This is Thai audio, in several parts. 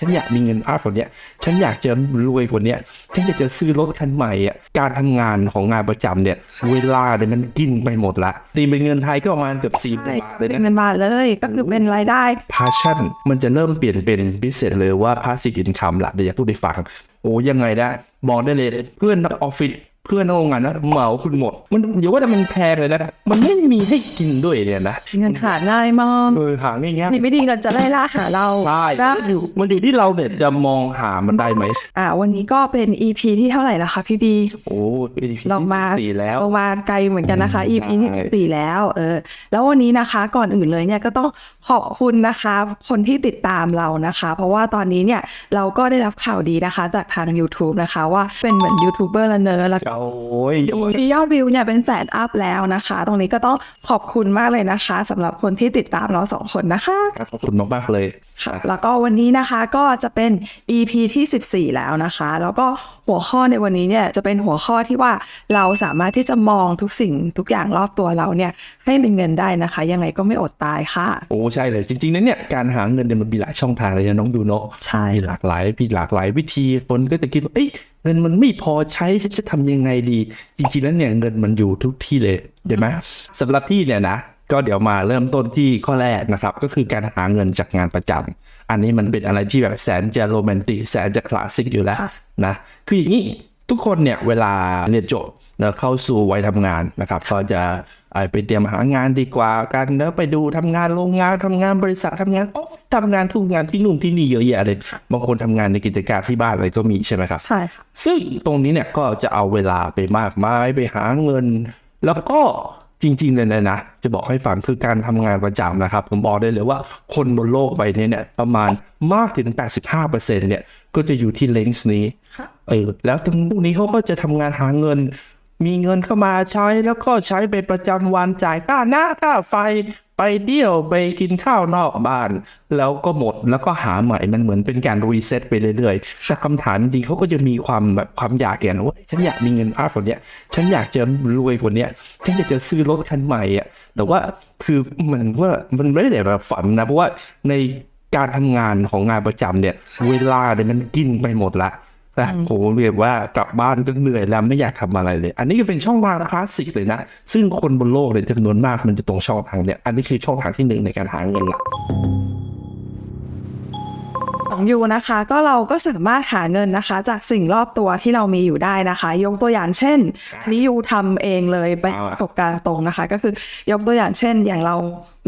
ฉันอยากมีเงินมากกว่าเนี้ย ฉันอยากจะรวยกว่าเนี้ย ฉันอยากจะซื้อรถคันใหม่อะ การทำงานของงานประจำเนี่ย เวลาเนี่ยมันกินไปหมดละ ตีเป็นเงินไทยก็ประมาณเกือบสี่บาทเลยเป็นนะเงินบาทเลย ก็คือเป็นรายได้ passion มันจะเริ่มเปลี่ยนเป็น business เลยว่า passive income ละเดี๋ยวอยากพูดให้ฟังโอ้ยังไงได้ บอกได้เลย เพื่อนนักออฟฟิศ เพื่อนนักโรงงานนะเหมาคุณหมด มันเดี๋ยวว่าแต่มันแพงเลยนะมันไม่มีให้กินด้วยเนี่ยนะเงินหาง่ายมากเออหาง่ายดีไม่ดีเงินจะไล่ล่าหาเราๆได้ได้อยู่มันอยู่ที่เราเนี่ยจะมองหามันได้ไหมอ่า วันนี้ก็เป็น EP ที่เท่าไหร่แล้วคะพี่บีโอ้เป็น EP เรามาที่สี่แล้วเรามาไกลเหมือนกันนะคะ EP ที่ใช่สี่แล้วเออแล้ววันนี้นะคะก่อนอื่นเลยเนี่ยก็ต้อง ขอบคุณนะคะ คนที่ติดตามเรานะคะ เพราะว่าตอนนี้เนี่ยเราก็ได้รับข่าวดีนะคะ จากทาง YouTube นะคะ ว่าเป็นเหมือนยูทูบเบอร์แล้วเนอะแล้วโอ้ยยอดวิวเนี่ยเป็นแสนอัพแล้วนะคะ ตรงนี้ก็ต้องขอบคุณมากเลยนะคะสำหรับคนที่ติดตามเราสองคนนะคะขอบคุณมากๆเลยค่ะแล้วก็วันนี้นะคะก็จะเป็น EP ที่ 14 แล้วนะคะ แล้วก็หัวข้อในวันนี้เนี่ยจะเป็นหัวข้อที่ว่าเราสามารถที่จะมองทุกสิ่งทุกอย่างรอบตัวเราเนี่ยให้เป็นเงินได้นะคะ ยังไงก็ไม่อดตายค่ะโอ้ใช่เลย จริงๆนั้นเนี่ยการหาเงินเนี่ยมันมีหลายช่องทางเลยนะน้องดูเนาะใช่มีหลากหลายมีหลากหลายวิธีคนก็จะคิดว่าเอ้ยเงินมันไม่พอใช้ฉันจะทำยังไงดี จริงๆแล้วเนี่ยเงินมันอยู่ทุกที่เลยเห็นไหมสำหรับพี่เนี่ยนะก็เดี๋ยวมาเริ่มต้นที่ข้อแรกนะครับ ก็คือการหาเงินจากงานประจำอันนี้มันเป็นอะไรที่แบบแสนจะโรแมนติกแสนจะคลาสสิกอยู่แล้วนะคืออย่างนี้ ทุกคนเนี่ยเวลาเรียนจบแล้วเข้าสู่วัยทำงานนะครับก็จะเอ่อไปเตรียมหางานดีกว่ากันแล้วไปดูทำงานโรงงานทำงานบริษัททำงานออฟฟิศทำงานทุกงานที่นู่นที่นี่เยอะแยะเลยบางคนทำงานในกิจการที่บ้านอะไรก็มีใช่ไหมครับใช่ค่ะซึ่งตรงนี้เนี่ยก็จะเอาเวลาไปมากมายไปหาเงิน แล้วก็ จริงๆเลยนะนะ จะบอกให้ฟังคือการทำงานประจำนะครับ ผมบอกได้เลยว่าคนบนโลกใบนี้เนี่ยประมาณมากถึง 85%เนี่ยก็จะอยู่ที่เลนส์นี้ค่ะเออแล้วตรงพวกนี้เขาก็จะทำงานหาเงิน มีเงินเข้ามาใช้แล้วก็ใช้ไปประจำวันจ่ายค่าน้ำค่าไฟ ไปเที่ยวไปกินข้าวนอกบ้าน แล้วก็หมดแล้วก็หาใหม่มันเหมือนเป็นการรีเซ็ตไปเรื่อยๆแต่คำถามจริงๆเขาก็จะมีความแบบความอยากอย่างว่าฉันอยากมีเงินมากกว่าเนี้ย ฉันอยากจะรวยกว่าเนี้ย ฉันอยากจะซื้อรถคันใหม่อะแต่ว่าคือมันว่ามันไม่ได้แบบฝันนะเพราะว่าในการทำงานของงานประจำเนี่ย เวลาเนี่ยมันกินไปหมดละ แต่ผมเรียกว่ากลับบ้านก็เหนื่อยแล้วไม่อยากทำอะไรเลย อันนี้ก็เป็นช่องทางคลาสสิกเลยนะ ซึ่งคนบนโลกเนี่ยจำนวนมากมันจะตรงช่องทางเนี่ยอันนี้คือช่องทางที่หนึ่งในการหาเงินหลักของยูนะคะก็เราก็สามารถหาเงินนะคะ จากสิ่งรอบตัวที่เรามีอยู่ได้นะคะ ยกตัวอย่างเช่นอันนี้ยูทำเองเลยไปเอาอะประสบการณ์ตรงนะคะ ก็คือยกตัวอย่างเช่น อย่างเรา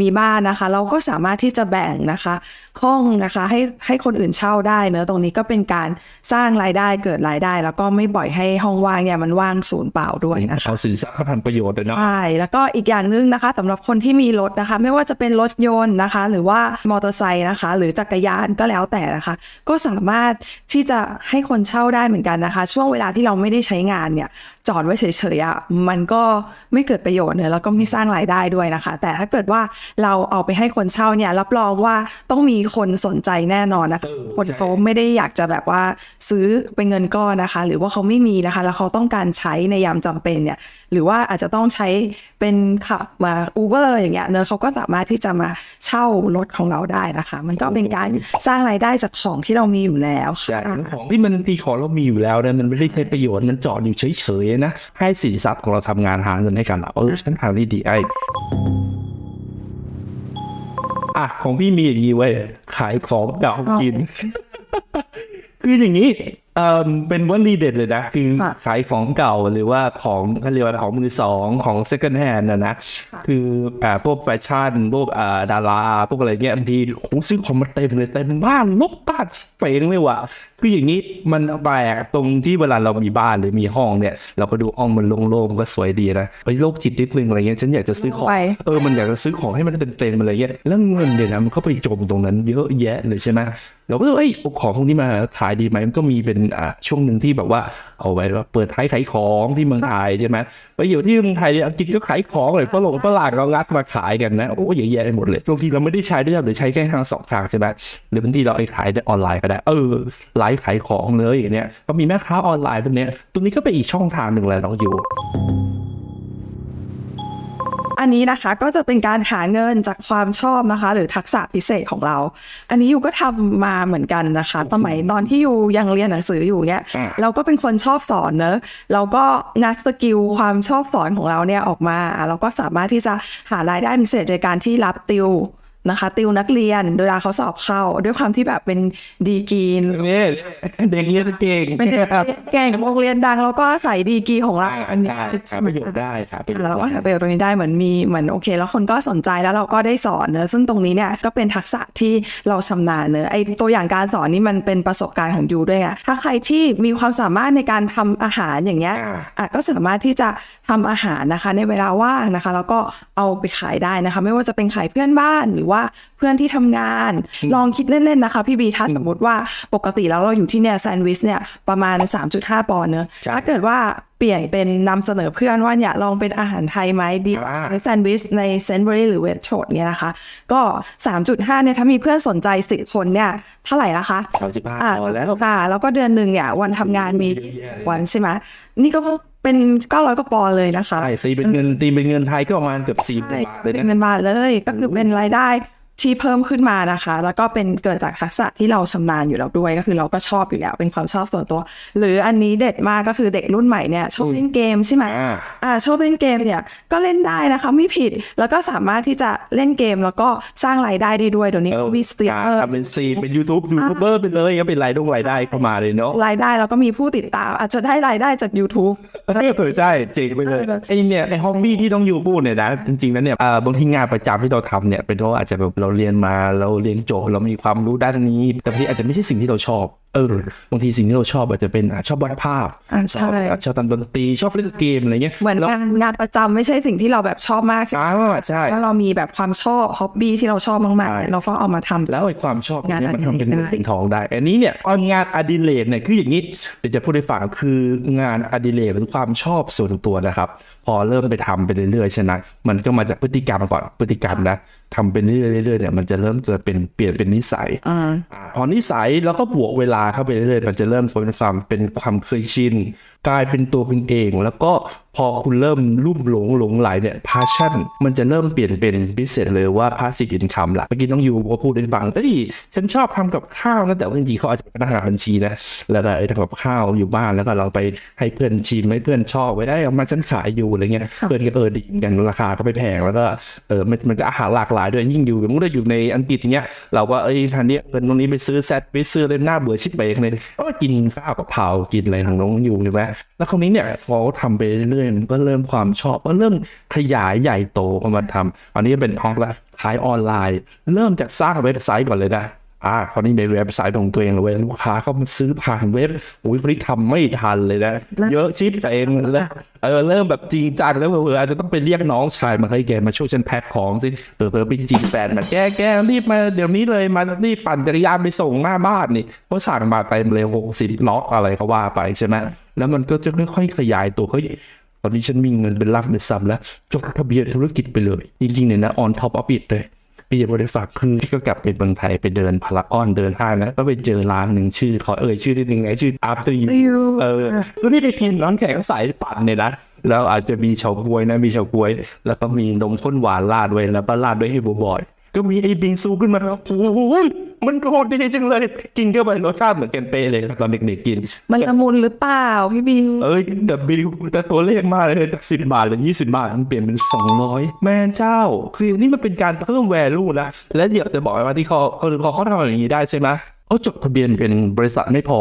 มีบ้านนะคะ เราก็สามารถที่จะแบ่งนะคะ ห้องนะคะให้ให้คนอื่นเช่าได้เนอะตรงนี้ก็เป็นการสร้างรายได้เกิดรายได้ แล้วก็ไม่ปล่อยให้ห้องว่างเนี่ยมันว่างศูนย์เปล่าด้วยนะคะเอาสินทรัพย์มาทำประโยชน์เลยเนาะใช่แล้วก็อีกอย่างหนึงนะคะสำหรับคนที่มีรถนะคะ ไม่ว่าจะเป็นรถยนต์นะคะ หรือว่ามอเตอร์ไซค์นะคะ หรือจักรยานก็แล้วแต่นะคะ ก็สามารถที่จะให้คนเช่าได้เหมือนกันนะคะ ช่วงเวลาที่เราไม่ได้ใช้งานเนี่ยจอดไว้เฉยๆอะมันก็ไม่เกิดประโยชน์เนอะแล้วก็ไม่สร้างรายได้ด้วยนะคะ แต่ถ้าเกิดว่าเราเอาไปให้คนเช่าเนี่ยรับรองว่าต้องมีคนสนใจแน่นอนนะคะเออคนใช่เขาไม่ได้อยากจะแบบว่าซื้อเป็นเงินก้อนนะคะ หรือว่าเขาไม่มีนะคะ แล้วเขาต้องการใช้ในยามจำเป็นเนี่ยหรือว่าอาจจะต้องใช้เป็นขับมาอูเบอร์อย่างเงี้ยเนอะเขาก็สามารถที่จะมาเช่ารถของเราได้นะคะ มันก็เป็นการสร้างรายได้จากของที่เรามีอยู่แล้วใช่ค่ะของที่มันตีของเรามีอยู่แล้วเนี่ยมันไม่ได้ใช้ประโยชน์มันจอดอยู่เฉยๆนะให้สินทรัพย์ของเราทำงานหาเงินให้กันเราเออฉันทำได้ดีไอ้ อะของพี่มีอย่างนี้เว้ยขายของเก่ากิน คืออย่างนี้เอ่อเป็นวลีเด็ดเลยนะ คือค่ะขายของเก่าหรือว่าของเขาเรียกว่าของมือสองของ second hand นะนะ คืออ่าพวกแฟชั่น พวกอ่าดารา พวกอะไรเงี้ยบางทีโอ้โหซื้อของมาเต็มเลยเต็มบ้านลบบ้านเป่งไม่ว่าคืออย่างนี้มันแปลกตรงที่เวลาเรามีบ้านหรือมีห้องเนี่ย เราก็ดูห้องมันโล่งๆมันก็สวยดีนะไอ้โรคจิตนิดนึงอะไรเงี้ยฉันอยากจะซื้อของไปเออมันอยากจะซื้อของให้มันเป็นเต็มๆอะไรเงี้ยแล้วเงินเนี่ยนะมันก็ไปจมตรงนั้นเยอะแยะเลยใช่ไหมเราก็เลยเอ้ยเอาของพวกนี้มาขายดีไหมมันก็มีเป็นอ่าช่วงหนึ่งที่แบบว่าเอาไว้ว่าเปิดท้ายขายของที่เมืองไทยใช่ไหมไปอยู่ที่เมืองไทยเนี่ยอังกฤษก็ขายของเลยฝรั่งฝรั่งเรางัดมาขายกันนะโอ้เยอะแยะไปหมดเลยบางทีเราไม่ได้ใช้ด้วยซ้ำหรือใช้แค่ทางสองทางใช่ไหมหรือบางทีเราไปขายได้ออนไลน์ก็ได้เออไลฟ์ขายของเลยอย่างเนี้ยก็มีแม่ค้าออนไลน์ตรงเนี้ยตรงนี้ก็เป็นอีกช่องทางหนึ่งแหละน้องอยู่อันนี้นะคะก็จะเป็นการหาเงินจากความชอบนะคะ หรือทักษะพิเศษของเรา อันนี้ยูก็ทำมาเหมือนกันนะคะสมัยตอนที่ยูยังเรียนหนังสืออยู่เนี่ยอ่าเราก็เป็นคนชอบสอนเนอะเราก็งัดสกิลความชอบสอนของเราเนี่ยออกมา เราก็สามารถที่จะหารายได้พิเศษโดยการที่รับติว นะคะ ติวนักเรียนเวลาเขาสอบเข้า ด้วยความที่แบบเป็นดีกรีนนี่เด็กเรียนเก่งเป็นเด็กเก่งโรงเรียนดังแล้วก็ใส่ดีกรีของเราอ่าอันนี้ได้หาประโยชน์ได้ครับประโยชน์เราก็หาประโยชน์ตรงนี้ได้เหมือนมีเหมือนโอเค แล้วคนก็สนใจแล้วเราก็ได้สอนเนอะซึ่งตรงนี้เนี่ยก็เป็นทักษะที่เราชำนาญเนอะไอตัวอย่างการสอนนี่มันเป็นประสบการณ์ของยูด้วยอะถ้าใครที่มีความสามารถในการทำอาหารอย่างเงี้ยอ่าอะก็สามารถที่จะทำอาหารนะคะ ในเวลาว่างนะคะ แล้วก็เอาไปขายได้นะคะ ไม่ว่าจะเป็นขายเพื่อนบ้านหรือว่าเพื่อนที่ทำงาน ลองคิดเล่นๆนะคะ พี่บีถ้าสมมติว่าปกติแล้วเราอยู่ที่เนี่ยแซนด์วิชเนี่ยประมาณ 3.5 ปอนด์เนอะใช่ถ้าเกิดว่าเปลี่ยนเป็นนำเสนอเพื่อนว่าอยากลองเป็นอาหารไทยไหมดีอ่าในแซนด์วิชในเซนต์เบอรี่หรือเวสโชดเนี่ยนะคะ ก็ 3.5เนี่ยถ้ามีเพื่อนสนใจ10คนเนี่ยเท่าไหร่ละคะสามสิบห้าอ่าพอแล้วค่ะแล้วก็เดือนหนึ่งเนี่ยวันทำงานมีเยอะแยะเลยวันใช่ไหมนี่ก็ เป็น900กว่าปอนด์เลยนะคะใช่ตีเป็นเงินตีเป็นเงินไทยก็ประมาณเกือบสี่ใช่บาทเลยเป็นนะเงินบาทเลย ก็คือเป็นรายได้ ที่เพิ่มขึ้นมานะคะ แล้วก็เป็นเกิดจากทักษะที่เราชำนาญอยู่แล้วด้วยก็คือเราก็ชอบอยู่แล้ว เป็นความชอบส่วนตัว หรืออันนี้เด็ดมากก็คือเด็กรุ่นใหม่เนี่ยชอบเล่นเกมใช่ไหมอ่าอ่าชอบเล่นเกมเนี่ยก็เล่นได้นะคะไม่ผิดแล้วก็สามารถที่จะเล่นเกมแล้วก็สร้างรายได้ได้ด้วยเดี๋ยวนี้เออมีสตรีมเมอร์ทำเป็นซีนเป็นยูทูบยูทูบเบอร์ไปเลยก็เป็นรายได้รายได้เข้ามาเลยเนาะรายได้แล้วก็มีผู้ติดตาม อาจจะได้รายได้จาก YouTube เออใช่จริงไปเลยไอเนี่ยไอฮอบบี้ที่ต้องอยู่พูดเนี่ยนะจริงๆแล้วเนี่ยอ่าบางทีงานประจำที่เราทำเนี่ยเป็นเพราะว่าอาจจะแบบเราเรียนมาเราเรียนจบเรามีความรู้ด้านนี้ แต่บางทีอาจจะไม่ใช่สิ่งที่เราชอบ ออบางทีสิ่งที่เราชอบอาจจะเป็นอะชอบวาดภาพอ่าใช่ชอบชอบทำดนตรีชอบเล่นเกมอะไรเงี้ยเหมือนแล้วงานงานประจำไม่ใช่สิ่งที่เราแบบชอบมากใช่ไหมอ่าใช่ถ้าเรามีแบบความชอบฮ็อบบี้ที่เราชอบมากใช่ๆเราก็เอามาทำแล้วไอ้ความชอบเนี่ยงานมันทำเป็นอดิเงิเรกนเป็นทองได้อันนี้เนี่ยเอางานอดิเรกเนี่ยคืออย่างนี้เดี๋ยวจะพูดให้ฟังคืองานอดิเรกหรือความชอบส่วนตัวนะครับ พอเริ่มไปทำไปเรื่อยๆใช่ไหมมันก็มาจากพฤติกรรมก่อนพฤติกรรมนะทำไปเรื่อยๆเรื่อยๆเนี่ยมันจะเริ่มจะเป็นเปลี่ยนเป็นนิสัยอ่าอ่าพอนิสัยแล้วก็บวกเวลาเข้าไปเรื่อยๆมันจะเริ่มเป็นความเป็นความเคยชินกลายเป็นตัวคุณเอง แล้วก็พอคุณเริ่มลุ่มหลงหลงไหลเนี่ย passion มันจะเริ่มเปลี่ยนเป็นพิเศษเลยว่า passive income ละเมื่อกี้น้องยูก็พูดให้ฟังเอ้ยฉันชอบทำกับข้าวนะแต่ว่าจริงๆเขาอาจจะเป็นพนักงานบัญชีนะแล้วก็ไอ้ทำกับข้าวอยู่บ้านแล้วก็เราไปให้เพื่อนชิมให้เพื่อนชอบไว้ได้เอามาฉันขายอยู่อะไรเงี้ยเพื่อนก็เออดีกันราคาก็ไม่แพงแล้วก็เออมันมันก็อาหารหลากหลายด้วยยิ่งอยู่มุดอยู่ในอังกฤษอย่างเงี้ยเราก็เอ้ยทันเนี้ยเงินตรงนี้ไปซื้อแซดไปซื้อเลยหน้าเบื่อชิบเบกเลยก็กินข้าวกับเผากินอะไรของน้องอยู่ใช่ไหมแล้วคราวนี้เนี่ยพอเขาทำไปเรื่อยๆก็เริ่มความชอบก็เริ่มขยายใหญ่โตเข้ามาทำอันนี้เป็นพอกละขายออนไลน์ เริ่มจากสร้างเว็บไซต์ก่อนเลยนะ อ่าคราวนี้ในเว็บไซต์ของตัวเองเลยเว้ยลูกค้าเขามาซื้อผ่านเว็บอุ้ยคนนี้ทำไม่ทันเลยนะ เยอะชิดเองเลยเออเริ่มแบบจริงจังแล้วเอออาจจะต้องไปเรียกน้องชายมาให้แกมาช่วยฉันแพ็คของสิเออเออไปจีบแฟนมาแกแกรีบมาเดี๋ยวนี้เลยมารีบปั่นจักรยานไปส่งหน้าบ้านนี่เพราะสั่งมาเต็มเลยหกสิบล็อกอะไรเขาว่าไปใช่ไหมแล้วมันก็จะค่อยๆขยายตัวเฮ้ยตอนนี้ฉันมีเงินเป็นลักเป็นซัมแล้วจดทะเบียนธุรกิจไปเลย จริงๆเนี่ยนะ on top of it เลย พี่บริษัทคือพี่ก็กลับไปเมืองไทยไปเดินพารากอนเดินห้างแล้วก็ไปเจอร้านหนึ่งชื่อขอเอ่ยชื่อนิดนึงไงชื่อ after you You เออแล้วนี่ไปกินน้ำแข็งใสปั่นเนี่ยนะแล้วอาจจะมีเฉาก๊วยนะมีเฉาก๊วย แล้วก็มีนมข้นหวานราดไว้แล้วก็ราดด้วยให้บัวบอย ก็มีไอ้บิงซูขึ้นมาแล้วโอ้โหมันโคตรดีจังเลย กินเข้าไปรสชาติเหมือนกันเป๊ะเลยตอนเด็กๆกิน มันละมุนหรือเปล่าพี่บีเอ้ยแต่บิลแต่ตัวเลขมากเลยจากสิบบาทเป็นยี่สิบาท มันเปลี่ยนเป็นสองร้อยแม่เจ้า คือนี่มันเป็นการเพิ่มแวลูนะและเดี๋ยวจะบอกว่าที่เขาคือพอเขาทำอย่างนี้ได้ใช่ไหมเขาจดทะเบียนเป็นบริษัทไม่พอ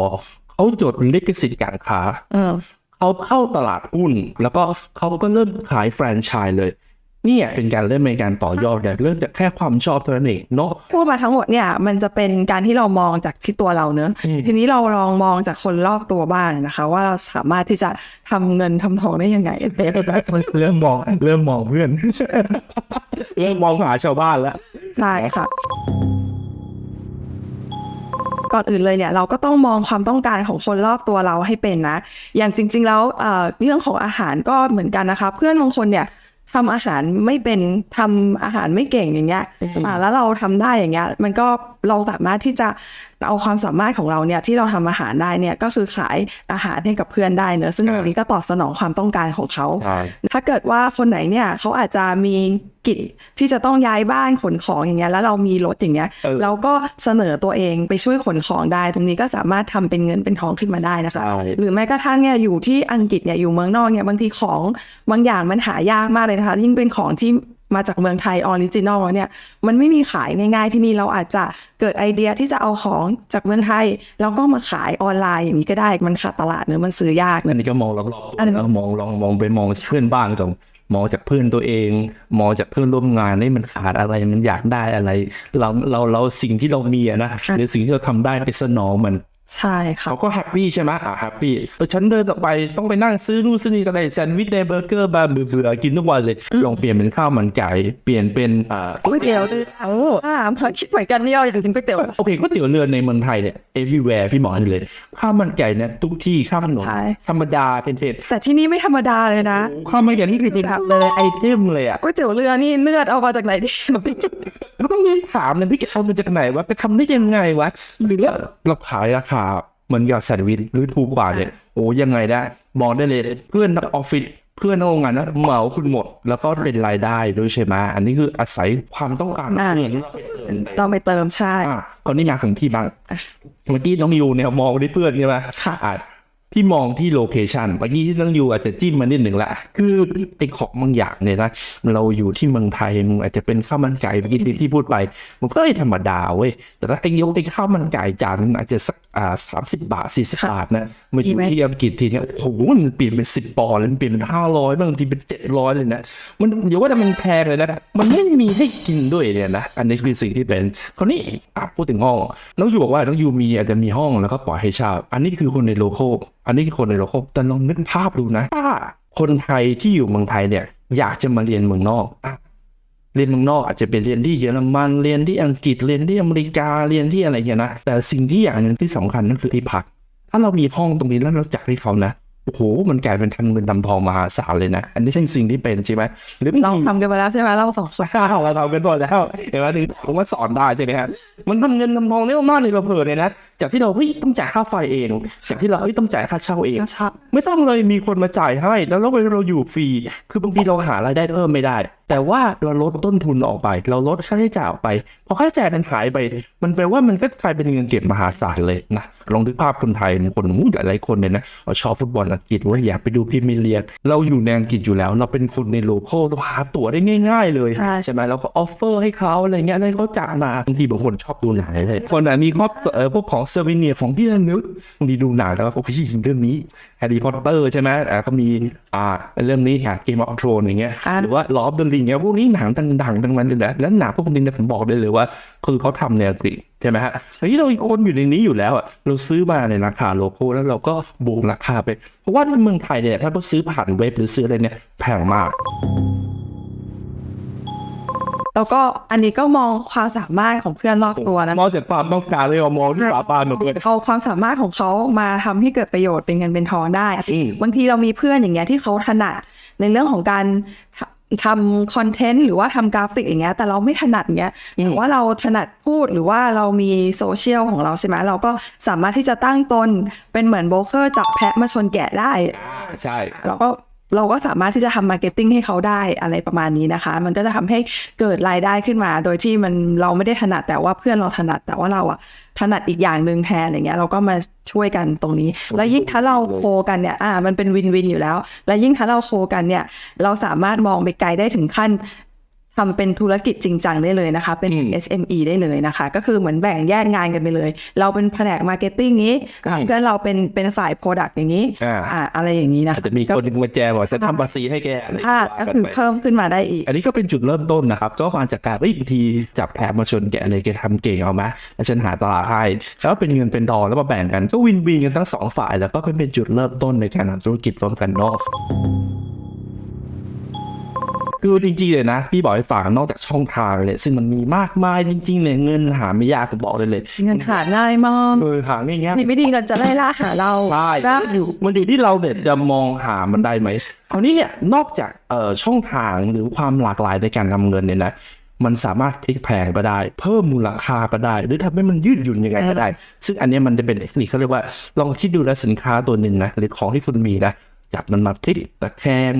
เขาจดลิขสิทธิ์การค้าเออเขาเข้าตลาดหุ้นแล้วก็เขาก็เริ่มขายแฟรนไชส์เลย เนี่ยเป็นการเริ่มในการต่อยอดเนี่ยเริ่มจากแค่ความชอบเท่านั้นเองเนาะพูดมาทั้งหมดเนี่ยมันจะเป็นการที่เรามองจากที่ตัวเราเนอะอืมทีนี้เราลองมองจากคนรอบตัวบ้างนะคะ ว่าเราสามารถที่จะทำเงินทำทองได้ยังไงเริ่มมองเริ่มมองเพื่อนเริ่มมองหาชาวบ้านแล้วใช่ค่ะก่อนอื่นเลยเนี่ยเราก็ต้องมองความต้องการของคนรอบตัวเราให้เป็นนะ อย่างจริง ๆ แล้วเอ่อเรื่องของอาหารก็เหมือนกันนะคะ เพื่อนบางคนเนี่ย ทำอาหารไม่เป็นทำอาหารไม่เก่งอย่างเงี้ยอ่าแล้วเราทำได้อย่างเงี้ย มันก็เราสามารถที่จะเอาความสามารถของเราเนี่ยที่เราทำอาหารได้เนี่ยก็คือขายอาหารให้กับเพื่อนได้เนอะซึ่งครับตรงนี้ก็ตอบสนองความต้องการของเขาใช่ถ้าเกิดว่าคนไหนเนี่ยเขาอาจจะมีกิจที่จะต้องย้ายบ้านขนของอย่างเงี้ยแล้วเรามีรถอย่างเงี้ยเออเราก็เสนอตัวเองไปช่วยขนของได้ ตรงนี้ก็สามารถทำเป็นเงินเป็นทองขึ้นมาได้นะคะใช่หรือแม้กระทั่งเนี่ยอยู่ที่อังกฤษเนี่ยอยู่เมืองนอกเนี่ยบางทีของบางอย่างมันหายากมากเลยนะคะยิ่งเป็นของที่ มาจากเมืองไทยออริจินอลเนี่ยมันไม่มีขายง่ายๆที่นี่เราอาจจะเกิดไอเดียที่จะเอาของจากเมืองไทย แล้วก็มาขายออนไลน์อย่างนี้ก็ได้มันขาดตลาดเนื้อมันซื้อยากเนอัอะนนี้ก็มองรอบๆอันนี้แล้วมองลองมองไปมองเพื่อนบ้านตรงมองจากเพื่อนตัวเอง มองจากเพื่อนร่วมงานนี่มันขาดอะไรมันอยากได้อะไร เราเราเราสิ่งที่เรามีนะหรือสิ่งที่เราทำได้ไปสนองมัน ใช่ค่ะเขาก็แฮปปี้ใช่ไหมอะแฮปปี้เออฉันเดินออกไปต้องไปนั่งซื้อนู่นซื้อนี่ก็ได้แซนด์วิชได้เบอร์เกอร์บาร์เบื่อๆกินทุกวันเลย ลองเปลี่ยนเป็นข้าวมันไก่เปลี่ยนเป็นอ่าก๋วยเตี๋ยวเรืออ่ามาคิดเหมือนกันไม่เอาอย่างถึงก๋วยเตี๋ยวโอเคก๋วยเตี๋ยวเรือในเมืองไทยเนี่ย everywhere พี่หมอนี่เลยข้าวมันไก่เนี่ยทุกที่ข้าวถนนใช่ธรรมดาเป็นเศษแต่ที่นี่ไม่ธรรมดาเลยนะข้าวมันไก่นี่คือเป็นเลยไอเทมเลยอะก๋วยเตี๋ยวเรือนี่เลือดเอามาจากไหนดิก็ต้องมีถามเลยพี่แกเอามาจากไหนวะไปทำได้ยังไงวะหรือว่าเราขายราคาเหมือนกับแซนด์วิชหรือถูกกว่าเนี่ยโอ้ยังไงได้บอกได้เลยเพื่อนนักออฟฟิศเพื่อนนักโรงงานนะเหมาคุณหมด แล้วก็เป็นรายได้ด้วยใช่ไหมอันนี้คืออาศัยความต้องการเงินเราไปเอินไปเติมใช่อะคราวนี้มาถึงพี่บ้างเมื่อกี้น้องยูเนี่ยมองไปที่เพื่อนใช่ไหมค่ะ พี่มองที่โลเคชันเมื่อกี้ที่น้องยูอาจจะจิ้มมานิดหนึ่งละคือไอ้ของบางอย่างเนี่ยนะเราอยู่ที่เมืองไทยมันอาจจะเป็นข้าวมันไก่เมื่อกี้ที่ที่พูดไป มันก็ไม่ธรรมดาเว้ยแต่ถ้าไอ้ยกไอ้ข้าวมันไก่จานนึงอาจจะสักอ่าสามสิบบาทสี่สิบบาทนะมาอยู่ดีไหมที่อังกฤษทีเนี้ยโอ้โหมันเปลี่ยนเป็นสิบปอนด์เลยมันเปลี่ยนเป็นห้าร้อยบางทีเป็นเจ็ดร้อยเลยนะมันเดี๋ยวว่าแต่มันแพงเลยนะมันไม่มีให้กินด้วยเนี่ยนะอันนี้คือสิ่งที่เป็นคราวนี้อะพูดถึงห้องน้องยูบอกว่าน้องยูมีอาจจะมีห้องแล้วก็ปล่อยให้เช่าอันนี้คือคนในโลโก้ อันนี้คือคนในโลกแต่ลองนึกภาพดูนะถ้าคนไทยที่อยู่เมืองไทยเนี่ย อยากจะมาเรียนเมืองนอกอเรียนเมืองนอกอาจจะเป็นเรียนที่เยอรมันเรียนที่อังกฤษเรียนที่อเมริกาเรียนที่อะไรเงี้ยนะแต่สิ่งที่อย่างหนึงที่สำคัญนั่นคือที่พัก ถ้าเรามีห้องตรงนี้แล้วเราจัดให้เขานะ โอ้โหมันกลายเป็นทำเงินทำทองมหาศาลเลยนะ อันนี้ใช่สิ่งที่เป็นใช่ไหมหรือเราทำกันไปแล้วใช่ไหมเราสองคนข้าวเราทำกันหมดแล้วเห็นไหมถึงผมว่าสอนได้ใช่ไหมครับมันทำเงินทำทองได้มากเลยเราเผื่อเลยนะจากที่เราเฮ้ยต้องจ่ายค่าไฟเอง จากที่เราเฮ้ยต้องจ่ายค่าเช่าเองก็ชอบไม่ต้องเลยมีคนมาจ่ายให้ แล้วเราเราอยู่ฟรีคือบางทีเราหารายได้เพิ่มไม่ได้ แต่ว่าเราลดต้นทุนออกไป เราลดค่าใช้จ่ายออกไปพอค่าใช้จ่ายนั้นหายไป มันแปลว่ามันก็กลายเป็นเงินเก็บมหาศาลเลยนะลองนึกภาพคนไทยคนอู้หลายๆคนเนี่ยนะเราชอบฟุตบอลอังกฤษว่าอยากไปดูพรีเมียร์ลีกเราอยู่ในอังกฤษอยู่แล้ว เราเป็นคนในโลโก้เราหาตั๋วได้ง่าย ๆ เลยใช่ใช่ไหมเราก็ออฟเฟอร์ให้เขาอะไรเงี้ยให้เขาจ่ายมาบางทีบางคนชอบดูหนังเลยคนอะมีครอบเออพวกของเซอร์วิเนียของที่ระลึกบางทีดูหนังแล้วก็โอ้ยเรื่องนี้แฮร์รี่พอตเตอร์ใช่ไหมอ่าก็มีอ่าเรื่องนี้ค่ะเกมออฟทรอนอย่างเงี้ยอ่าหรือว่าลอฟเดอะลิงเงี้ยพวกนี้หนังดังๆทั้งนั้นเลยนะแล้วหนังพวกนี้เนี่ยผมบอกได้เลยว่า คือเขาทำในอังกฤษใช่ไหมฮะทีนี้เราอีกคนอยู่ในนี้อยู่แล้วอะเราซื้อมาในราคาโลโก้แล้วเราก็บวกราคาไป เพราะว่าในเมืองไทยเนี่ยถ้าเราซื้อผ่านเว็บหรือซื้ออะไรเนี่ยแพงมากแล้วก็อันนี้ก็มองความสามารถของเพื่อนรอบตัวนะมองจากความต้องการเลยมองที่ฝาบานหมดเลยเขาความสามารถของเขามาทำให้เกิดประโยชน์เป็นเงินเป็นทองได้อืมบางทีเรามีเพื่อนอย่างเงี้ยที่เขาถนัดในเรื่องของการ ทำทำคอนเทนต์หรือว่าทำกราฟิกอย่างเงี้ย แต่เราไม่ถนัดเงี้ยแต่ว่าเราถนัดพูดหรือว่าเรามีโซเชียลของเราใช่ไหมเราก็สามารถที่จะตั้งตนเป็นเหมือนโบรกเกอร์จับแพะมาชนแกะได้ ใช่ เราก็ เราก็สามารถที่จะทำมาร์เก็ตติ้งให้เขาได้อะไรประมาณนี้นะคะ มันก็จะทำให้เกิดรายได้ขึ้นมา โดยที่มันเราไม่ได้ถนัดแต่ว่าเพื่อนเราถนัดแต่ว่าเราอะถนัดอีกอย่างหนึ่งแทนอย่างเงี้ย เราก็มาช่วยกันตรงนี้ แล้วยิ่งถ้าเราโคกันเนี่ยอ่ามันเป็นวินวินอยู่แล้ว แล้วยิ่งถ้าเราโคกันเนี่ย เราสามารถมองไปไกลได้ถึงขั้น ทำเป็นธุรกิจจริงจังได้เลยนะคะ เป็นอืม SME ได้เลยนะคะ ก็คือเหมือนแบ่งแยกงานกันไปเลย เราเป็นแผนกมาร์เก็ตติ้งนี้อืมเพื่อนเราเป็นเป็นฝ่ายโปรดักต์อย่างนี้อ่าอ่าอะไรอย่างนี้นะอาจจะมีคนหนึงมาแจมบอกจะทำภาษีให้แกอะไรถ้าว่าก็กันคือไปเพิ่มขึ้นมาได้อีก อันนี้ก็เป็นจุดเริ่มต้นนะครับก็มาจากการเฮ้ยบางทีจับแผลมาชนแกะเลยแกทำเก่งเอามาแล้วฉันหาตลาดให้แล้วเป็นเงินเป็นทองแล้วมาแบ่งกันก็วินวินกันทั้งสองฝ่ายแล้วก็เป็นจุดเริ่มต้นในการทำธุรกิจร่วมกันเนอก คือจริงๆเลยนะพี่บอกให้ฟังนอกจากช่องทางเลยซึ่งมันมีมากมายจริงๆเลยเงินหาไม่ยากก็บอกเลยเลยเงินหาง่ายมากเออหาง่ายๆดีไม่ดีเงินจะไล่ล่าหาเราใช่นะอยู่มันอยู่ที่เราเนี่ยจะมองหามันได้ไหมคราวนี้เนี่ยนอกจากเอ่อช่องทางหรือความหลากหลายในการทำเงินเนี่ยนะมันสามารถพลิกแพลงก็ได้ เพิ่มมูลค่าก็ได้ หรือทำให้มันยืดหยุ่นยังไงก็ได้ ซึ่งอันเนี้ยมันจะเป็นเทคนิคเขาเรียกว่า ลองคิดดูนะสินค้าตัวหนึ่งนะหรือของที่คุณมีนะจับมันมาพลิกตะแคง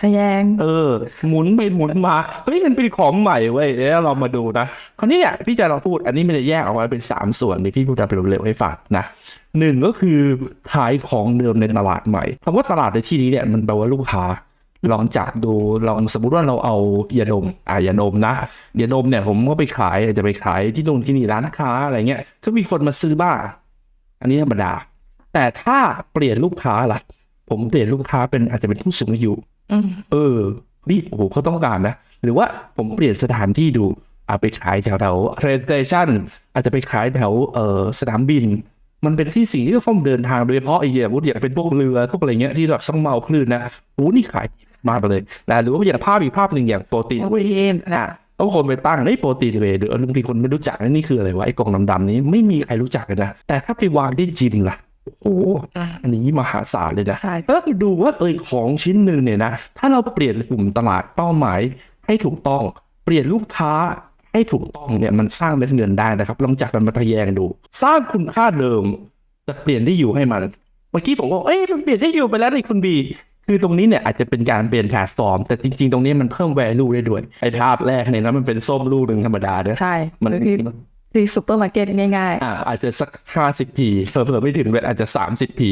ทะแยง เออ หมุนไปหมุนมาเฮ้ยมันเป็นของใหม่เว้ยเดี๋ยวเรามาดูนะคราวนี้เนี่ยพี่จะลองพูดอันนี้มันจะแยกออกมาเป็นสามส่วนที่พี่พูดจะเป็นเร็วๆให้ฟังนะหนึ่งก็คือขายของเดิมในตลาดใหม่คำว่าตลาดในที่นี้เนี่ยมันแปลว่าลูกค้าลองจับดูลองสมมุติว่าเราเอายาดมอ่ายาดมนะยาดมเนี่ยผมก็ไปขายจะไปขายที่นู่นที่นี่ร้านค้าอะไรเงี้ยก็มีคนมาซื้อบ้างอันนี้ธรรมดา แต่ถ้าเปลี่ยนลูกค้าล่ะ ผมเปลี่ยนลูกค้าเป็นอาจจะเป็นผู้สูงอายุ เออ นี่โอ้โหเขาต้องการนะ หรือว่าผมเปลี่ยนสถานที่ดูอาไปขายแถวแถวเทรนสเตชันอาจจะไปขายแถวเอ่อสนามบิน มันเป็นที่สิ่งที่ต้องเดินทางโดยเฉพาะไอ้อย่างวุฒิอย่างเป็นพวกเรือพวกอะไรเงี้ยที่แบบต้องเมาคลื่นนะโอ้นี่ขายมากเลยนะหรือว่าอย่างภาพอีกภาพหนึ่งอย่างโปรตีนโปรตีนนะต้องคนไปตั้งไอ้โปรตีนเวย์หรือบางทีคนไม่รู้จักนี่คืออะไรวะไอ้กล่องดำๆนี้ไม่มีใครรู้จักเลยนะแต่ถ้าไปวางได้จริงล่ะ โอ้โหอันนี้มหาศาลเลยนะใช่แล้วไปดูว่าเอยของชิ้นหนึ่งเนี่ยนะ ถ้าเราเปลี่ยนกลุ่มตลาดเป้าหมายให้ถูกต้อง เปลี่ยนลูกค้าให้ถูกต้องเนี่ยมันสร้างเม็ดเงินได้นะครับลองจากกันมาทะแยงดู สร้างคุณค่าเดิมจะเปลี่ยนที่อยู่ให้มัน เมื่อกี้ผมบอกเอ้ยมันเปลี่ยนที่อยู่ไปแล้วนี่คุณบี คือตรงนี้เนี่ยอาจจะเป็นการเปลี่ยนแพลตฟอร์ม แต่จริง ๆ ตรงนี้มันเพิ่ม value ได้ด้วยไอ้ภาพแรกเนี่ยนะมันเป็นส้มลูกหนึ่งธรรมดาเด้อใช่มัน หรือที่ที่ซูเปอร์มาร์เก็ตง่ายอ่าอาจจะสักห้าสิบพีเผลอๆไม่ถึงเลยอาจจะสามสิบพี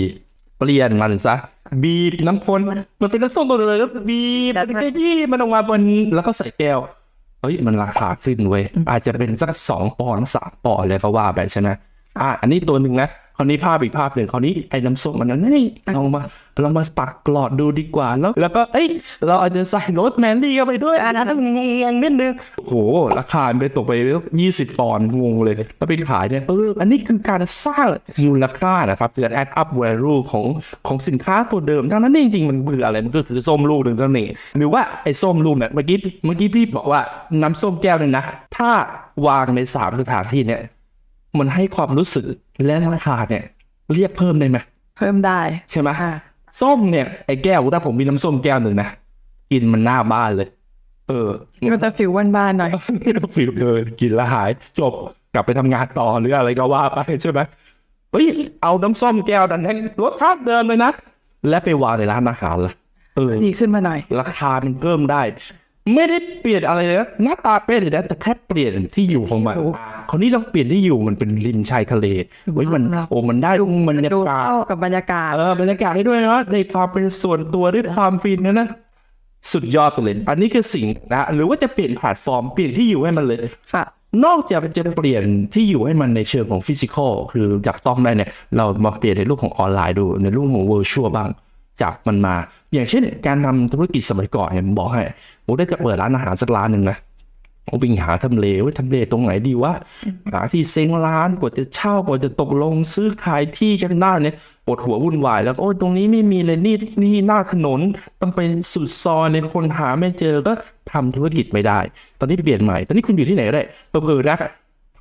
เปลี่ยนมันซะบีบน้ำข้นมันเป็นน้ำส้มตัวเดียวเลยแล้วบีบมันขยี้มันออกมาบนแล้วก็ใส่แก้วเฮ้ยมันราคาขึ้นเว้ยอาจจะเป็นสักสองปอนด์สามปอนด์เลยก็ว่าไปใช่ไหมอะอันนี้ตัวหนึ่งนะ คราวนี้ภาพอีกภาพหนึ่งคราวนี้ไอ้น้ำส้มมันนั้นเฮ้ยลองมาลองมาปักกลอดดูดีกว่าแล้ว แล้วก็เอ้ยเราอาจจะใส่โรสแมรี่เข้าไปด้วยอันนั้นงงนิดนึงโอ้โหราคาไปตกไปยี่สิบปอนด์งงเลยแล้วไปขายเนี่ยเอออันนี้คือการสร้างมูลค่านะครับเกิด add up value ของของสินค้าตัวเดิมทั้งนั้นจริงๆมันคืออะไรมันก็คือส้มลูกหนึ่งเท่านั้นเองหรือว่าไอ้ส้มลูกเนี่ยเมื่อกี้เมื่อกี้พี่บอกว่าน้ำส้มแก้วเนี่ยนะถ้าวางในสามสถานที่เนี่ย มันให้ความรู้สึกและราคาเนี่ย เรียกเพิ่มได้ไหมๆเพิ่มได้ใช่ไหมอ่าส้มเนี่ยไอ้แก้วถ้าผมมีน้ำส้มแก้วหนึ่งนะกินมันหน้าบ้านเลย เออก็จะฟิลบ้านๆหน่อยไม่ต้องฟิลเลยกินแล้วหาย จบกลับไปทำงานต่อหรืออะไรก็ว่าไปใช่ไหมเฮ้ยเอาน้ำส้มแก้วนั้นให้รสชาติเดิมเลยนะ และไปวางในร้านอาหารเลยเออดีขึ้นมาหน่อยราคามันเพิ่มได้ ไม่ได้เปลี่ยนอะไรเลยนะหน้าตาเป็นเลยนะแต่แค่เปลี่ยนที่อยู่ของมันโอ้คราวนี้ต้องเปลี่ยนที่อยู่มันเป็นริมชายทะเลเฮ้ยมันครับโอ้มันได้ทุกบรรยาดูกาศเข้ากับบรรยากาศเออบรรยากาศได้ด้วยนะในความเป็นส่วนตัวด้วยความฟินนะนะสุดยอดไปเลยอันนี้คือสิ่งนะหรือว่าจะเปลี่ยนแพลตฟอร์มเปลี่ยนที่อยู่ให้มันเลยค่ะนอกจากจะเปลี่ยนที่อยู่ให้มันในเชิงของฟิสิกอลคือจับต้องได้เนี่ยเรามาเปลี่ยนในรูปของออนไลน์ดูในรูปของ virtual บ้าง จับมันมา อย่างเช่น การทำธุรกิจสมัยก่อนเนี่ยผมบอกให้ผมได้จะเปิดร้านอาหารสักร้านหนึ่งนะผมวิ่งหาทำเลว่าทำเลตรงไหนดีวะหาที่เซ็งร้านกว่าจะเช่ากว่าจะตกลงซื้อขายที่กันได้เนี่ยปวดหัววุ่นวาย แล้วโอ้ยตรงนี้ไม่มีเลยนี่นี่หน้าถนนต้องไปสุดซอยในยคนหาไม่เจอก็ทำธุรกิจไม่ได้ ตอนนี้เปลี่ยนใหม่ ตอนนี้คุณอยู่ที่ไหนก็ได้เผลอๆนะ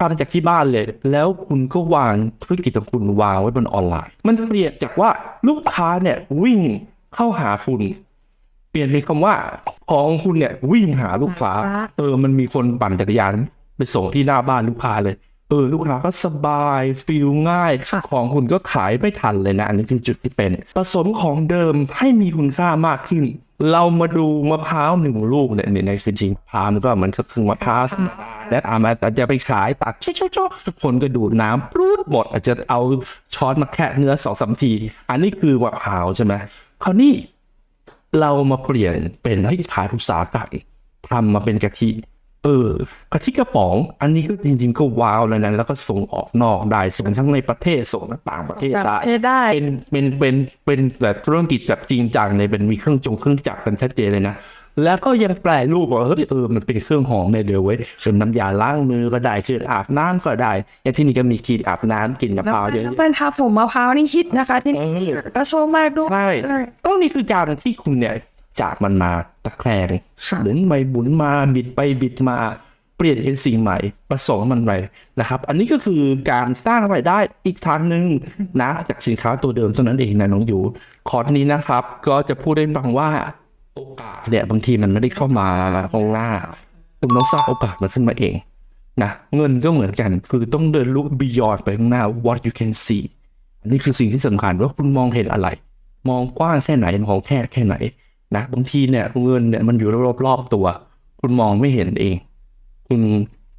พามาจากที่บ้านเลย แล้วคุณก็วางธุรกิจของคุณวางไว้บนออนไลน์ มันเปลี่ยนจากว่าลูกค้าเนี่ยวิ่งเข้าหาคุณ เปลี่ยนเป็นคำว่าของคุณเนี่ยวิ่งหาลูกค้าลูกค้าเออมันมีคนปั่นจักรยานไปส่งที่หน้าบ้านลูกค้าเลยเออลูกค้าก็สบายฟีลง่ายค่ะของคุณก็ขายไม่ทันเลยนะ อันนี้คือจุดที่เป็น ผสมของเดิมให้มีคุณค่ามากขึ้น เรามาดูมะพร้าวหนึ่งลูกเนี่ยในคือจริงมะพร้าวมันก็เหมือนกับคือมะพร้าวธรรมดาและอามาแต่จะไปขายตักเช่าๆๆคนก็ดูดน้ำปรูดหมดอาจจะเอาช้อนมาแค่เนื้อสองสามที อันนี้คือมะพร้าวใช่ไหมคราวนี้เรามาเปลี่ยนเป็นให้ขายอุตสาหกรรมทำมาเป็นกะทิ เออกะทิกระป๋อง อันนี้ก็จริง ๆ ก็ว้าวแล้วนะแล้วก็ส่งออกนอกได้ส่งทั้งในประเทศส่งทั้งต่างประเทศต่างได้ประเทศได้เป็นเป็นเป็นเป็นแบบธุรกิจแบบจริงจังเลยเป็นมีเครื่องจงเครื่องจักรกันชัดเจนเลยนะแล้วก็ยังแปลรูปว่าเฮ้ยเออมันเป็นเครื่องหอมเลยเดี๋ยวเว้ยเป็นน้ำยาล้างมือก็ได้เชืออาบน้ำก็ได้อย่างที่นี่ก็มีกลินอาบน้ำกลินมะพร้าวเยอะแล้วแยะเป็นทาผมมะพร้าวนี่ฮิตนะคะที่เออก็โชว์มากด้วยใช่ก็นี่คือการที่คุณเนี่ย จากมันมาตะแคงค่ะหรือไปบุนมาบิดไปบิดมาเปลี่ยนเป็นสิ่งใหม่ผสมมันไปนะครับ อันนี้ก็คือการสร้างรายได้อีกทางหนึ่งนะจากสินค้าตัวเดิมเท่านั้นเองนะน้องอยู่คอร์สนี้นะครับ ก็จะพูดได้ฟังว่าโอกาสเนี่ยบางทีมันไม่ได้เข้ามาตรงหน้าคุณต้องสร้างโอกาสมันขึ้นมาเองนะเงินก็เหมือนกัน คือต้องเดินลุก beyond ไปข้างหน้า what you can see อันนี้คือสิ่งที่สำคัญว่าคุณมองเห็นอะไร มองกว้างแค่ไหนมองแคบแค่ไหน นะบางทีเนี่ยเงินเนี่ยมันอยู่รอบๆตัว คุณมองไม่เห็นเอง คุณ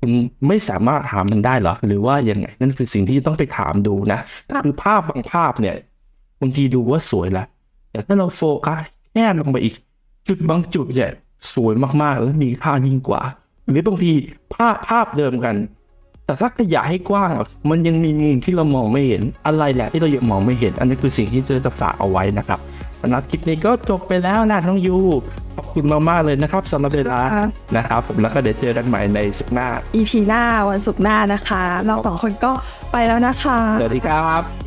คุณไม่สามารถหามันได้เหรอ หรือว่ายังไงนั่นคือสิ่งที่ต้องไปถามดูนะคือภาพบางภาพเนี่ยบางทีดูว่าสวยล้วแต่ถ้าเราโฟกัสแคบลงไปอีก จุดบางจุดเนี่ยสวยมากๆ แล้วมีค่ายิ่งกว่า หรือบางทีภาพภาพเดิมกัน แต่ถ้าขยายให้กว้าง มันยังมีมุมที่เรามองไม่เห็นอะไรแหละที่เรายังมองไม่เห็น อันนี้คือสิ่งที่เจอจะฝากเอาไว้นะครับ สำหรับคลิปนี้ก็จบไปแล้วนะน้องยู ขอบคุณมากๆเลยนะครับสำหรับเวลาครับนะครับ ผมแล้วก็เดี๋ยวเจอกันใหม่ในสุดหน้า EP หน้าวันศุกร์หน้านะคะ เราสองคนก็ไปแล้วนะคะ สวัสดีครับ